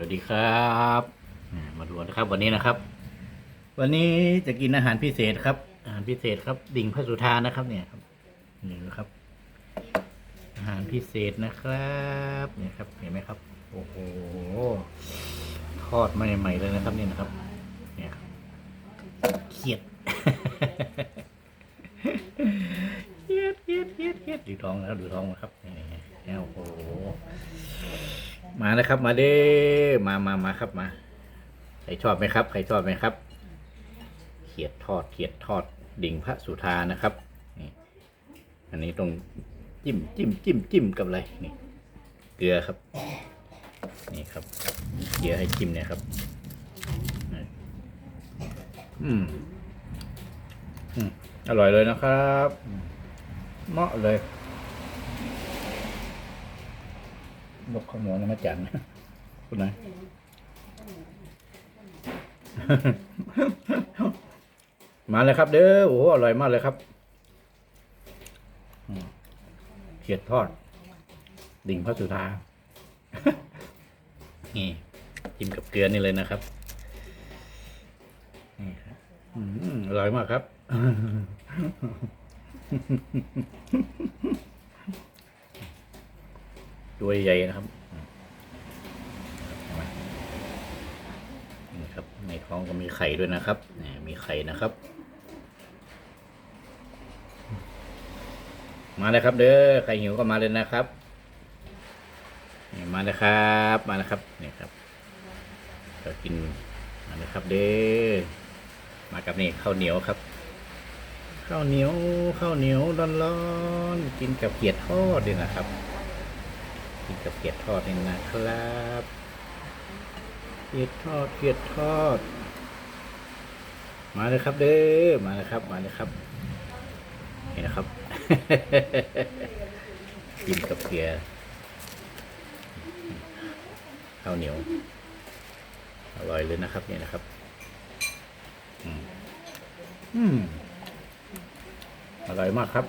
สวัสดีครับมาดูนะครับวันนี้นะครับ วันนี้จะกินอาหารพิเศษครับ อาหารพิเศษครับ ดิ่งพระสุธานะครับ เนี่ยครับนี่นะครับ อาหารพิเศษนะครับเนี่ยครับเห็นไหมครับ โอ้โหทอดใหม่ๆเลยนะครับนี่นะครับ เนี่ยครับเขียดเขียดเขียดเขียดเขียดดูท้องแล้วดูท้องนะครับเนี่ยโอ้โห มานะครับ มาเด้มามามาครับมา ใครชอบไหมครับ ใครชอบไหมครับ เขียดทอดเขียดทอดดิ่งพระสุธานะครับนี่อันนี้ต้องจิ้มจิ้มจิ้มจิ้มกับอะไรนี่ เกลือครับ นี่ครับ เกลือให้จิ้มเนี่ยครับ อืมอืมอร่อยเลยนะครับเหมาะเลย ยกข้าวเหนียวนะมาจันคุณนายมาเลยครับเด้อโอ้โหอร่อยมากเลยครับเขียดทอด ดิ่งพระสุธานี่จิ้มกับเกลือนี่เลยนะครับนี่ครับอร่อยมากครับ ตัวใหญ่นะครับนี่ครับ ในท้องก็มีไข่ด้วยนะครับนี่มีไข่นะครับ มาเลยครับ เด้อใครหิวก็มาเลยนะครับนี่มาเลยครับ มาแล้วครับนี่ครับก็กินมาเลยครับ เด้อมากับนี่ข้าวเหนียวครับข้าวเหนียวข้าวเหนียวร้อนๆกินกับเกี๊ยดทอดด้วยนะครับ กินกับเกี๊ยดทอดนี่นะครับเกี๊ยดทอดเกี๊ยดทอด มาเลยครับเด้อมาเลยครับ มาเลยครับนี่นะครับ กินกับเกี๊ยข้าวเหนียวอร่อยเลยนะครับนี่นะครับ อืมอร่อยมากครับ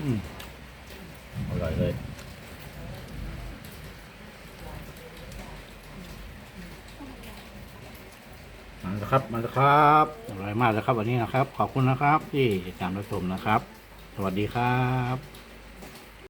อืมอร่อยเลยมาแล้วครับมาแล้วครับอร่อยมากเลยครับวันนี้นะครับ ขอบคุณนะครับ ที่ติดตามรับชมนะครับ สวัสดีครับ